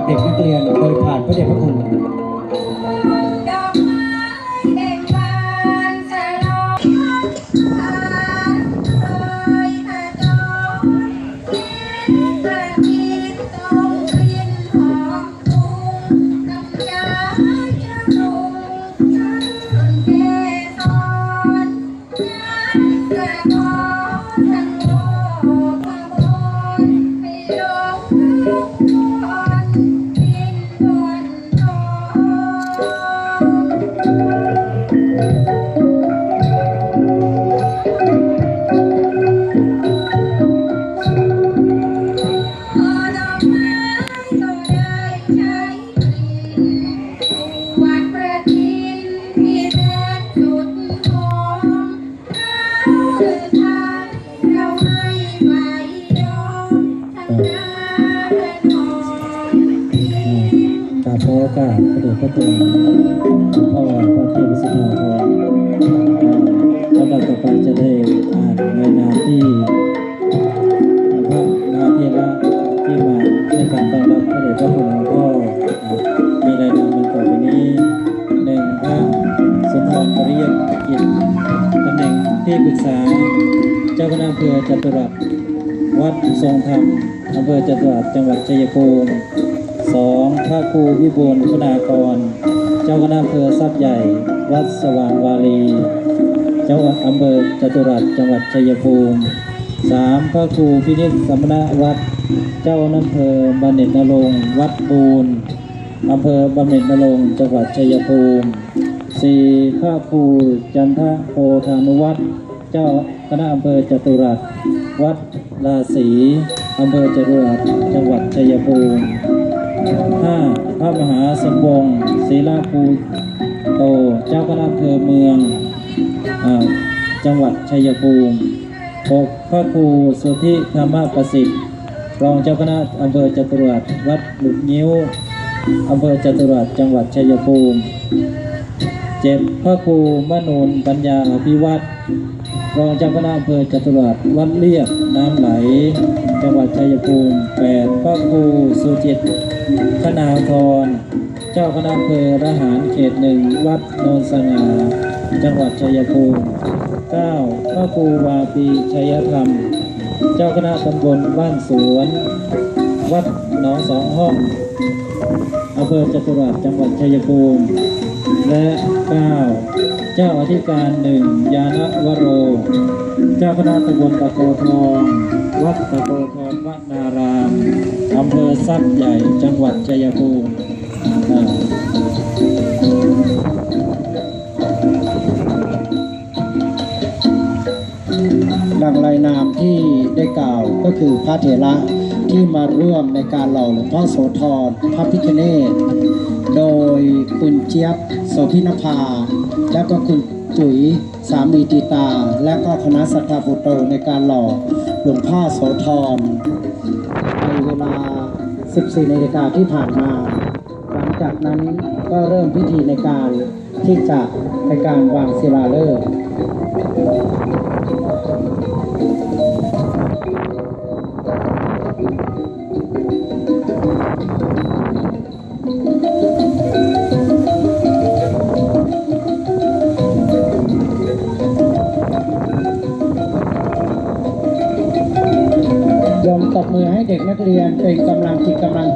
ับเด็กนักเรียนโดยผ่านพระเดชพระคุณดอกไม้เบ่งบานสลอนลอยหาดอกกระดินตอมฟุ้งน้ ปรึกษา เจ้าคณะอำเภอจตุรัสวัดทรงธรรมอำเภอจตุรัสจังหวัดชัยภูมิสองพระครูวิบูลย์คุณากร เจ้าคณะอำเภอทรัพย์ใหญ่ วัดสว่างวารีเจังหวัดอำเภอจตุรัสจังหวัดชัยภูมิสามพระครูพินิจสมณวัดเจ้าอำเภอบำเหน็จนรงวัดบูนอำเภอบำเหน็จนรงจังหวัดชัยภูมิสี่พระครูจันทโพธานุวัฒน์ เจ้าคณะอำเภอจตุรัส วัดราศีอำเภอจตุรัสจังหวัดชัยภูมิห้าพระมหาสมวงศ์ศรีลาภูโต เจ้าคณะอำเภอเมืองอจังหวัดชัยภูมิหกพระครูสุธิธรรมประสิทธิ์ รองเจ้าคณะอำเภอจตุรัส วัดหลุกนิ้วอำเภอจตุรัสจังหวัดชัยภูมิเจ็ดพระครูมนูนปัญญาอภิวัตร รองเจ้าคณะอำเภอจตุรัสวัดเลียบน้ำไหล จังหวัดชัยภูมิแปดพระครูสุจิตคณาธรเจ้าคณะอำเภอระหารเขตหนึ่งวัดโนนสง่าจังหวัดชัยภูมิ 9. พระครูวาปีชัยธรรม เจ้าคณะตำบลบ้านสวน วัดหนองสองห้องอำเภอจตุรัสจังหวัดชัยภูมิและ 9. เจ้าอธิการหนึ่งยานวโร เจ้าคณะตำบลตะโกทองวัดตะโกทองวัดนารามอำเภอทรัพย์ใหญ่จังหวัดชัยภูมิดังรายนามที่ได้กล่าวก็คือพระเถระที่มาร่วมในการหล่อหลวงพ่อโสธรพระพิคเนตโดยคุณเจี๊ยบ โสพินภา และก็คุณจุ๋ยสามีตีตา และก็คณะสัตบุโตในการหล่อหลวงพ่อโสธรในเวลา 14นาฬิกาที่ผ่านมา หลังจากนั้นก็เริ่มพิธีในการที่จะในการวางศิลาฤกษ์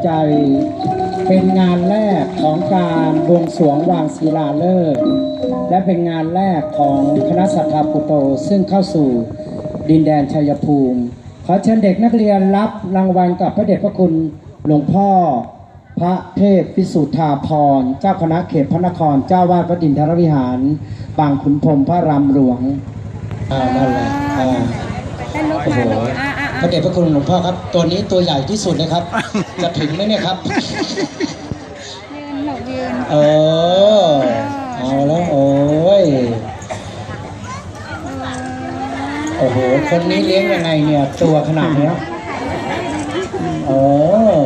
ใจ เป็นงานแรกของการบวงสรวงวางศิลาฤกษ์และเป็นงานแรกของคณะสัตยาปุโต ซึ่งเข้าสู่ดินแดนชัยภูมิ ขอเชิญเด็กนักเรียนรับรางวัลกับพระเดชพระคุณหลวงพ่อ พระเทพพิสุทธาพร เจ้าคณะเขตพระนคร เจ้าวาดพระดินทรวิหาร บางขุนพรมพระรามหลวงอ่านั่นแหละอ่าโอ้โห มาลูกอะอะพอะระเดชพระคุณหลวงพ่อครับ ตัวนี้ตัวใหญ่ที่สุดเลยครับ จะถึงไหมเนี่ยครับ ยืนหนูยืนเออเอาแล้วโอ้ยโอ้โหคนนี้เลี้ยงยังไงเนี่ย ตัวขนาดเนี้ยเออ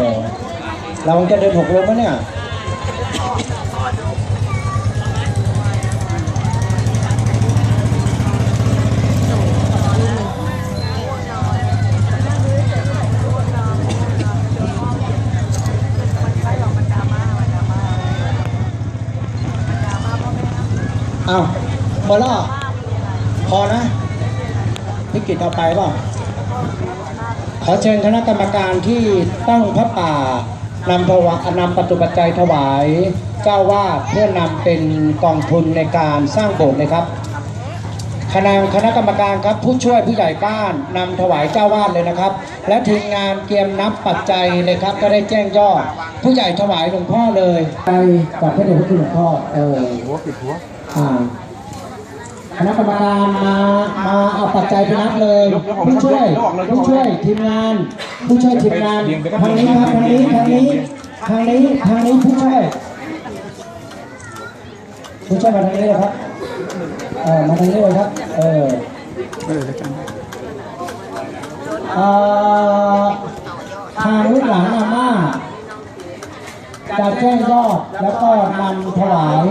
เราจะเดินหกล้มปะเนี่ย อ้าวหมดแล้วเหรอพอนะพิกิจเอาไปเปล่าขอเชิญคณะกรรมการที่ต้องพระป่านำถวายนำปัจจุปัจจัยถวายเจ้าวาดเพื่อนำเป็นกองทุนในการสร้างโบสถ์เลยครับคณะคณะกรรมการครับผู้ช่วยผู้ใหญ่บ้านนำถวายเจ้าวาดเลยนะครับ และทีมงานเตรียมนับปัจจัยเลยครับ ก็ได้แจ้งยอดผู้ใหญ่ถวายหลวงพ่อเลยไปกับพระเดชพระคุณหลวงพ่อเออหัวปิดหัวอ่า คณะกรรมการมามาเอาปัจจัยไปนับเลยผู้ช่วยผู้ช่วยทีมงาน ผู้ช่วยทีมงานทางนี้ครับทางนี้ทางนี้ทางนี้ทางนี้ผู้ช่วยผู้ช่วยมาทางนี้เลยครับเออมาทางนี้เลยครับเออเออทางลูกหลานอาม่าจะแจ้งยอดแล้วก็นำถวาย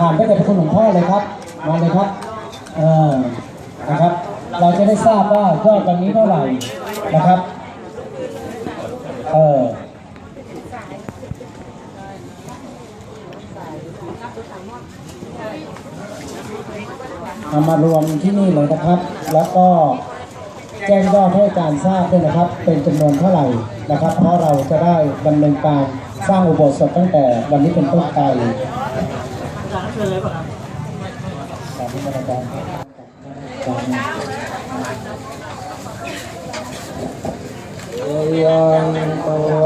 ผ่านไปกับพระคุณหลวงพ่อเลยครับ มาเลยครับ เออนะครับ เราจะได้ทราบว่ายอดวันนี้เท่าไหร่นะครับ เออเอามารวมที่นี่เลยนะครับ แล้วก็แจ้งยอดให้อาจารย์ทราบด้วยนะครับ เป็นจำนวนเท่าไหร่นะครับ เพราะเราจะได้ดำเนินการสร้างอุโบสถตั้งแต่วันนี้เป็นต้นไป เชิญเลยป่ะครับอาจารย์ยังตัว